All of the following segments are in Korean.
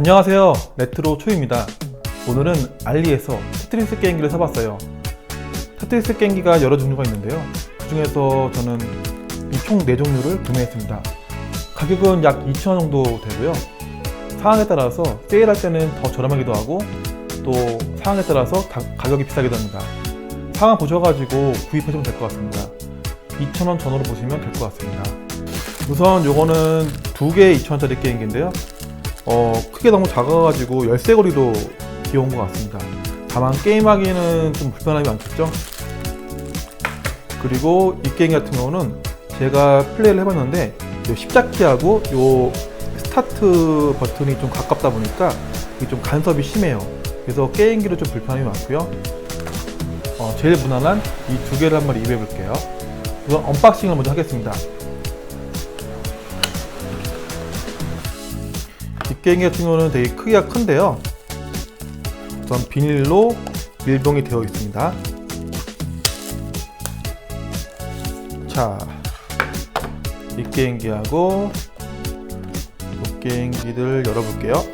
안녕하세요. 레트로 초입니다. 오늘은 알리에서 테트리스 게임기를 사봤어요. 테트리스 게임기가 여러 종류가 있는데요. 그 중에서 저는 이 총 4종류를 구매했습니다. 가격은 약 2,000원 정도 되고요. 상황에 따라서 세일할 때는 더 저렴하기도 하고 또 상황에 따라서 가, 가격이 비싸기도 합니다. 상황 보셔가지고 구입하시면 될 것 같습니다. 2,000원 전후로 보시면 될 것 같습니다. 우선 요거는 두개 2,000원짜리 게임기인데요 어, 크게 너무 작아가지고 열쇠고리도 귀여운 것 같습니다. 다만 게임하기는 좀 불편함이 많겠죠? 그리고 이 게임 같은 경우는 제가 플레이를 해봤는데 요 십자키하고 요 스타트 버튼이 좀 가깝다 보니까 이게 좀 간섭이 심해요. 그래서 게임기로 좀 불편함이 많고요. 어, 제일 무난한 이 두 개를 한번 리뷰해 볼게요. 우선 언박싱을 먼저 하겠습니다. 게임 같은 경우는 되게 크기가 큰데요. 우선 비닐로 밀봉이 되어 있습니다. 자, 이 게임기하고 이 게임기들 열어볼게요.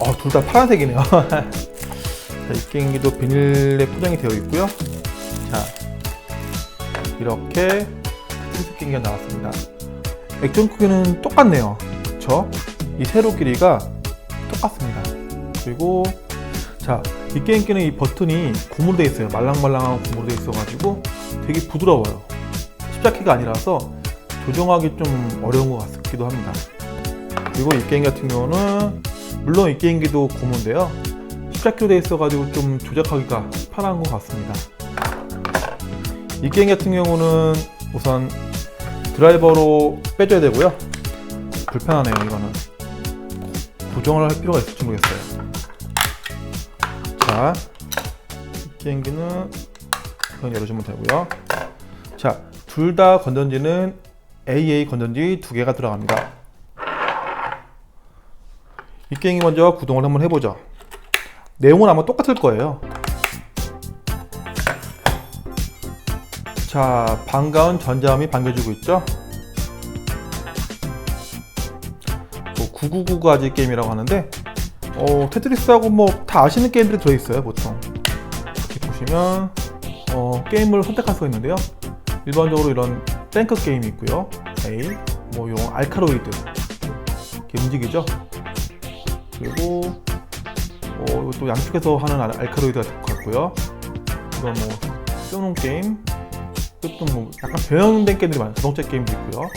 어, 둘 다 파란색이네요. 자, 이 게임기도 비닐에 포장이 되어 있고요. 자, 이렇게 테트리스 게임기가 나왔습니다. 액정 크기는 똑같네요. 그쵸? 이 세로 길이가 똑같습니다. 그리고 자, 이 게임기는 이 버튼이 고무로 되어 있어요. 말랑말랑한 고무로 되어 있어가지고 되게 부드러워요. 십자키가 아니라서 조정하기 좀 어려운 것 같기도 합니다. 그리고 이 게임 같은 경우는 물론 이 게임기도 고무인데요. 십자키로 되어 있어가지고 좀 조작하기가 편한 것 같습니다. 이 게임 같은 경우는 우선 드라이버로 빼줘야 되고요. 불편하네요, 이거는. 고정을 할 필요가 있을지 모르겠어요. 자, 이 게임기는 그냥 열어주면 되고요. 자, 둘 다 건전지는 AA 건전지 두 개가 들어갑니다. 이 게임기 먼저 구동을 한번 해보죠. 내용은 아마 똑같을 거예요. 자, 반가운 전자음이 반겨주고 있죠. 999가지 게임이라고 하는데, 어, 테트리스하고 뭐 다 아시는 게임들이 들어있어요, 보통. 이렇게 보시면, 어, 게임을 선택할 수가 있는데요. 일반적으로 이런 탱크 게임이 있고요. A, 뭐, 요 알카로이드. 이렇게 움직이죠. 그리고, 어, 또 양쪽에서 하는 알- 알카로이드가 같고요. 이건 뭐, 쏘는 게임, 또뭐 약간 변형된 게임들이 많아요. 자동차 게임도 있고요.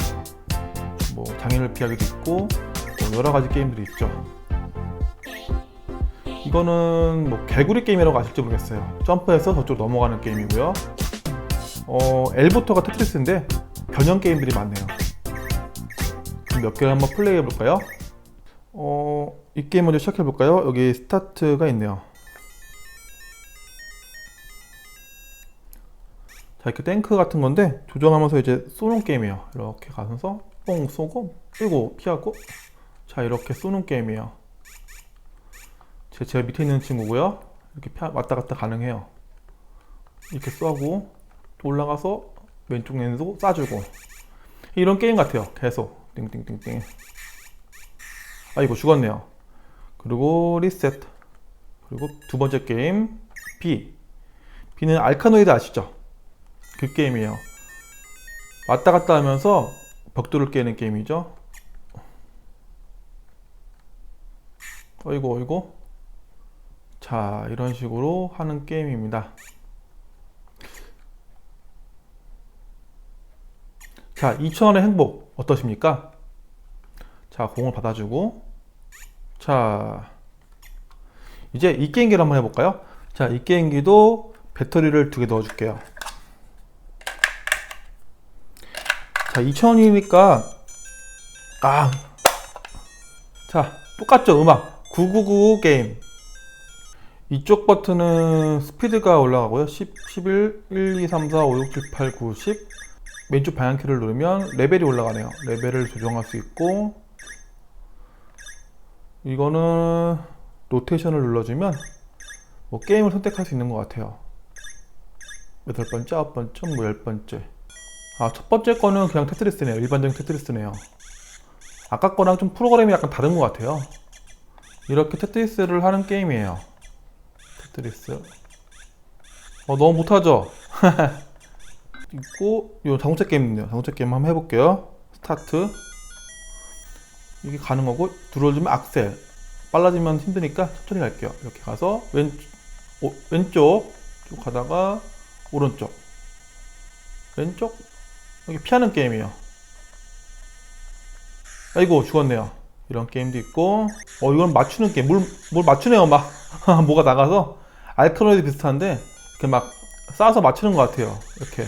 뭐 장애를 피하기도 있고 뭐 여러 가지 게임들이 있죠. 이거는 뭐 개구리 게임이라고 아실지 모르겠어요. 점프해서 저쪽 넘어가는 게임이고요. 어, 엘부터가 테트리스인데 변형 게임들이 많네요. 몇 개를 한번 플레이해 볼까요? 어, 이 게임 먼저 시작해 볼까요? 여기 스타트가 있네요. 자 이렇게 탱크 같은 건데 조정하면서 이제 쏘는 게임이에요 이렇게 가면서 뽕 쏘고 뛰고 피하고 자 이렇게 쏘는 게임이에요. 제 제가 밑에 있는 친구고요. 이렇게 피- 왔다 갔다 가능해요. 이렇게 쏘고 또 올라가서 왼쪽 랜도 쏴주고. 이런 게임 같아요. 계속. 띵띵띵띵. 아이고 죽었네요. 그리고 리셋. 그리고 두 번째 게임 B. B는 알카노이드 아시죠? 그 게임이에요. 왔다 갔다 하면서 벽돌을 깨는 게임이죠. 어이구 어이구. 자 이런 식으로 하는 게임입니다. 자 2,000원의 행복 어떠십니까? 자 공을 받아주고 자 이제 이 게임기를 한번 해볼까요? 자이 게임기도 배터리를 두 개 넣어 줄게요. 자, 2,000원이니까, 아. 자, 똑같죠, 음악. 999 게임. 이쪽 버튼은 스피드가 올라가고요. 10, 11, 1, 2, 3, 4, 5, 6, 7, 8, 9, 10. 왼쪽 방향키를 누르면 레벨이 올라가네요. 레벨을 조정할 수 있고, 이거는 로테이션을 눌러주면 뭐 게임을 선택할 수 있는 것 같아요. 여덟 번째, 아홉 번째, 뭐 열 번째. 아, 첫 번째 거는 그냥 테트리스네요. 일반적인 테트리스네요. 아까 거랑 좀 프로그램이 약간 다른 것 같아요. 이렇게 테트리스를 하는 게임이에요. 테트리스. 어, 너무 못하죠? 있고, 요 자동차 게임 있네요. 자동차 게임 한번 해볼게요. 스타트. 이게 가는 거고, 들어올리면 악셀. 빨라지면 힘드니까 천천히 갈게요. 이렇게 가서, 왼, 오, 왼쪽 쭉 가다가, 오른쪽. 왼쪽. 여기 피하는 게임이에요. 아이고, 죽었네요. 이런 게임도 있고, 어, 이건 맞추는 게임. 뭘, 뭘 맞추네요, 막. 뭐가 나가서. 알카노이드 비슷한데, 이렇게 막 쌓아서 맞추는 것 같아요. 이렇게.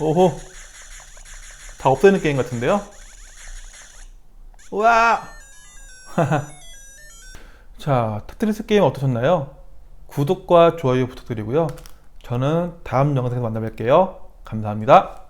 오호. 다 없애는 게임 같은데요? 우와! 자, 테트리스 게임 어떠셨나요? 구독과 좋아요 부탁드리고요. 저는 다음 영상에서 만나 뵐게요. 감사합니다.